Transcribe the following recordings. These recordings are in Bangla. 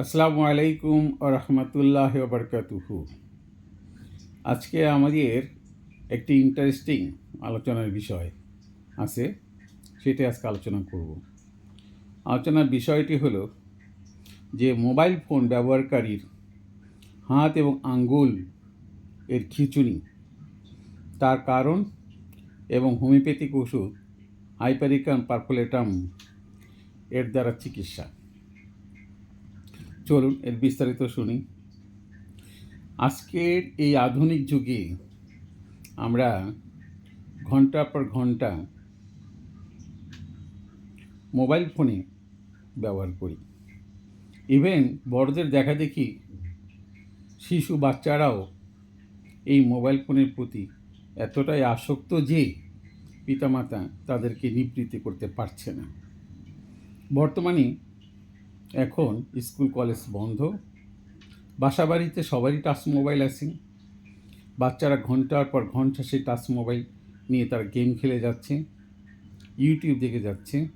আসসালামু আলাইকুম রহমতুল্লাহ বরকাতুহু। আজকে আমাদের একটি ইন্টারেস্টিং আলোচনার বিষয় আছে, সেটা আজকে আলোচনা করব। আলোচনার বিষয়টি হলো যে মোবাইল ফোন ব্যবহারকারীর হাত এবং আঙ্গুল এর খিচুনি, তার কারণ এবং হোমিওপ্যাথিক ওষুধ হাইপারিকাম পারফোলেটাম এর দ্বারা চিকিৎসা। চলুন এর বিস্তারিত শুনি। আজকের এই আধুনিক যুগে আমরা ঘণ্টা পর ঘণ্টা মোবাইল ফোনে ব্যবহার করি। ইভেন বড়দের দেখা দেখি শিশু বাচ্চারাও এই মোবাইল ফোনের প্রতি এতটাই আসক্ত যে পিতামাতা তাদেরকে নিবৃত্তি করতে পারছে না। বর্তমানে এখন স্কুল কলেজ বন্ধ। বাসা বাড়িতে সবারই টাচ মোবাইল আছে। বাচ্চারা ঘণ্টার পর ঘণ্টা সেই টাচ মোবাইল নিয়ে তারা গেম খেলে যাচ্ছে, ইউটিউব দেখে যাচ্ছে।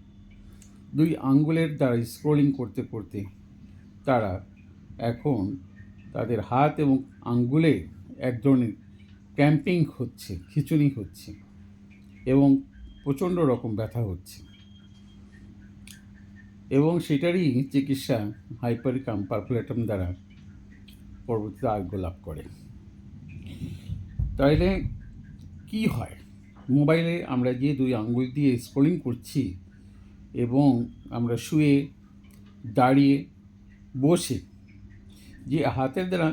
দুই আঙ্গুলের দ্বারা স্ক্রোলিং করতে করতে তারা এখন তাদের হাত এবং আঙ্গুলে এক ধরনের ক্যাম্পিং হচ্ছে খিচুনি হচ্ছে এবং প্রচণ্ড রকম ব্যথা হচ্ছে। এবং সেটারই চিকিৎসা হাইপারিকাম পারফুলেটাম দ্বারা পরবর্তীতে আরোগ্য লাভ করে। তাইলে কি হয়? মোবাইলে আমরা যে দুই আঙ্গুল দিয়ে স্ক্রলিং করছি এবং আমরা শুয়ে, দাঁড়িয়ে, বসে যে হাতের দ্বারা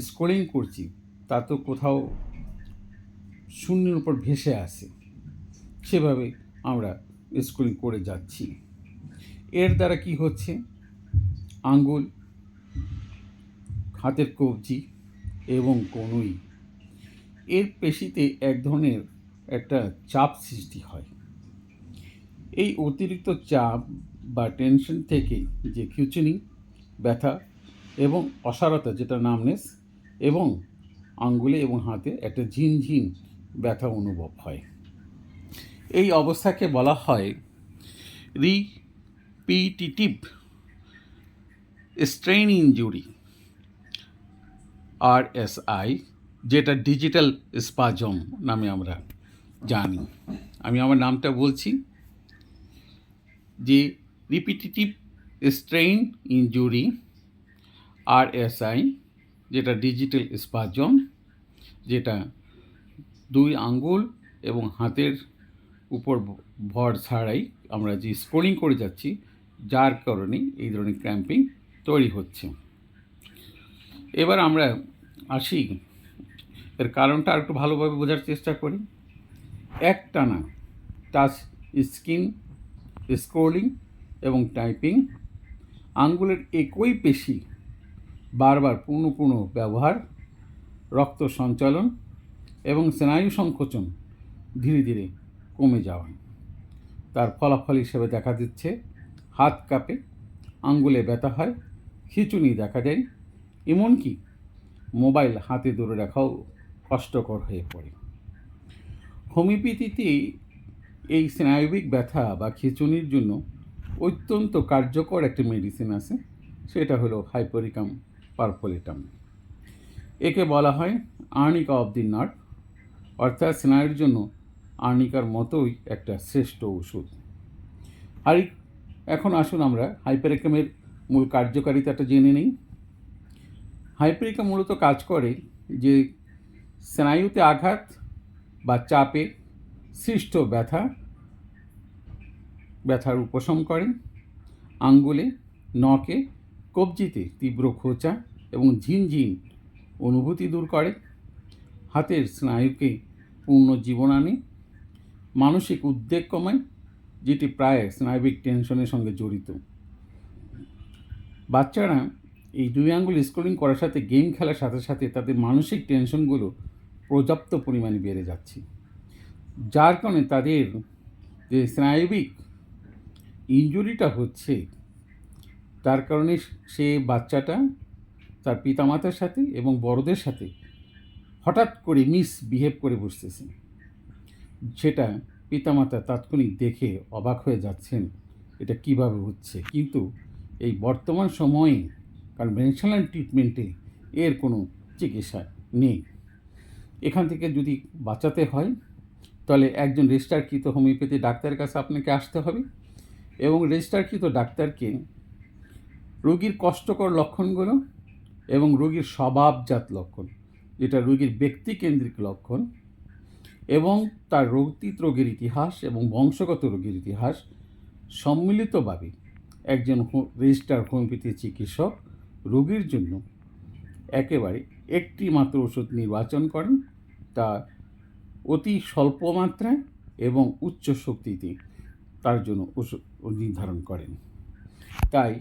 স্ক্রলিং করছি, তা তো কোথাও শূন্যের উপর ভেসে আসে। সেভাবে আমরা স্ক্রলিং করে যাচ্ছি। এর দ্বারা কি হচ্ছে? আঙ্গুল, হাতের কবজি এবং কনুই। এর পেশিতে এক ধরনের একটা চাপ সৃষ্টি হয়। এই অতিরিক্ত চাপ বা টেনশন থেকে যে খিচুনি, ব্যথা এবং অসারতা, যেটা নামনেস এবং আঙ্গুলে এবং হাতে একটা ঝিনঝিন ব্যথা অনুভব হয়। এই অবস্থাকে বলা হয় re repetitive strain injury R S I যেটা ডিজিটাল স্পাজম নামে আমরা জানি। আমি আমার নামটা বলছি যে repetitive strain injury R S I যেটা ডিজিটাল স্পাজম যেটা দুই আঙ্গুল এবং হাতের উপর ভর ছাড়াই আমরা যে স্ক্রোলিং করে যাচ্ছি যার কারণে এই ধরনের ক্র্যাম্পিং তৈরি হচ্ছে। এবার আমরা আসি, এর কারণটা আর একটু ভালোভাবে বোঝার চেষ্টা করি। একটানা টাচ স্কিন স্ক্রোলিং এবং টাইপিং আঙ্গুলের একই পেশি বারবার পুনঃ পুনঃ ব্যবহার, রক্ত সঞ্চালন এবং স্নায়ু সংকোচন ধীরে ধীরে কমে যাওয়া তার ফলাফল হিসেবে দেখা দিচ্ছে হাত কাঁপে, আঙ্গুলে ব্যথা হয়, খিচুনি দেখা দেয়, এমনকি মোবাইল হাতে ধরে রাখাও কষ্টকর হয়ে পড়ে। হোমিওপ্যাথিতে এই স্নায়বিক ব্যথা বা খিচুনির জন্য অত্যন্ত কার্যকর একটি মেডিসিন আছে, সেটা হলো হাইপোরিকাম পারফোলেটাম। একে বলা হয় আর্নিকা অফ দি নাট অর্থাৎ স্নায়ুর জন্য আর্নিকার মতোই একটা শ্রেষ্ঠ ওষুধ। আর এখন আসুন আমরা হাইপারিকামের মূল কার্যকারিতাটা জেনে নিই। হাইপারিকাম মূলত কাজ করে যে স্নায়ুতে আঘাত বা চাপে সৃষ্ট ব্যথা, ব্যথার উপশম করে, আঙ্গুলে, নখে, কবজিতে তীব্র খোঁচা এবং ঝিনঝিন অনুভূতি দূর করে, হাতের স্নায়ুকে পূর্ণ জীবন আনে, মানসিক উদ্বেগ কমায় যেটি প্রায় স্নায়বিক টেনশনের সঙ্গে জড়িত। বাচ্চারা এই দুই আঙ্গুল স্ক্রোলিং করার সাথে গেম খেলার সাথে সাথে তাদের মানসিক টেনশনগুলো পর্যাপ্ত পরিমাণে বেড়ে যাচ্ছে। যার কারণে তাদের যে স্নায়বিক ইঞ্জুরিটা হচ্ছে, তার কারণে সে বাচ্চাটা তার পিতামাতার সাথে এবং বড়দের সাথে হঠাৎ করে মিস বিহেভ করে বসতেছে। সেটা পিতামাতা তাৎক্ষণিক দেখে অবাক হয়ে যাচ্ছেন, এটা কীভাবে হচ্ছে? কিন্তু এই বর্তমান সময়ে কনভেনশনাল ট্রিটমেন্টে এর কোনো চিকিৎসা নেই। এখান থেকে যদি বাঁচাতে হয়, তাহলে একজন রেজিস্টারকৃত হোমিওপ্যাথি ডাক্তারের কাছে আপনাকে আসতে হবে এবং রেজিস্টারকৃত ডাক্তারকে রোগীর কষ্টকর লক্ষণগুলো এবং রোগীর স্বভাবজাত লক্ষণ, যেটা রোগীর ব্যক্তিকেন্দ্রিক লক্ষণ এবং তার রোগতীত রোগের ইতিহাস এবং বংশগত রোগের ইতিহাস সম্মিলিতভাবে একজন রেজিস্টার হোমিওপ্যাথি চিকিৎসক রোগীর জন্য একেবারে একটি মাত্র ওষুধ নির্বাচন করেন। তা অতি স্বল্প মাত্রায় এবং উচ্চ শক্তিতে তার জন্য ওষুধ নির্ধারণ করেন। তাই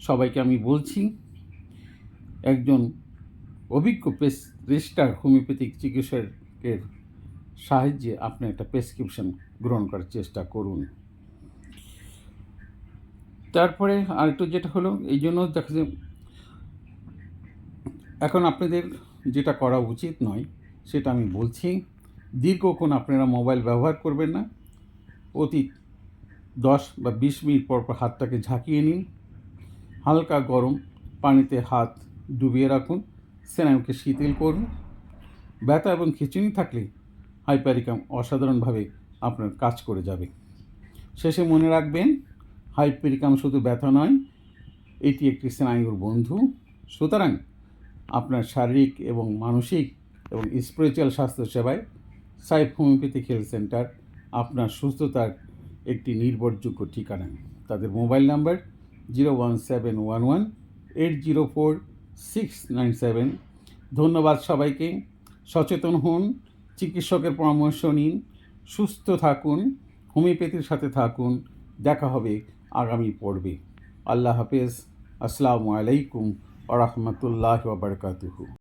সবাইকে আমি বলছি, একজন অভিজ্ঞ পেস, রেজিস্টার হোমিওপ্যাথিক চিকিৎসকের সাহায্যে আপনি একটা প্রেসক্রিপশন গ্রহণ করার চেষ্টা করুন। তারপরে আরেকটু যেটা হলো, এই জন্য দেখা যায় এখন আপনাদের যেটা করা উচিত নয়, সেটা আমি বলছি, দীর্ঘক্ষণ আপনারা মোবাইল ব্যবহার করবেন না। অতি দশ বা বিশ মিনিট পর পর হাতটাকে ঝাঁকিয়ে নিন। হালকা গরম পানিতে হাত ডুবিয়ে রাখুন, স্নায়ুকে শিথিল করুন। ব্যথা এবং খিচুনি থাকলে হাইপারিকাম অসাধারণভাবে আপনার কাজ করে যাবে। শেষে মনে রাখবেন, হাইপারিকাম শুধু ব্যথা নয়, এটি একটি স্নায়ুর বন্ধু। সুতরাং আপনার শারীরিক এবং মানসিক এবং স্পিরিচুয়াল স্বাস্থ্য সেবায় সাইফ হোমিওপ্যাথিক হেলথ সেন্টার আপনার সুস্থতার একটি নির্ভরযোগ্য ঠিকানা। তাদের mobile number zero one seven one one eight zero four six nine seven. ধন্যবাদ সবাইকে। সচেতন হন। চিকিৎসকের পরামর্শ নিন, সুস্থ থাকুন, হোমিওপ্যাথির সাথে থাকুন, দেখা হবে আগামী পর্বে। আল্লাহ হাফেজ, আসসালামু আলাইকুম আ রহমতুল্লাহ বারকাতুহু।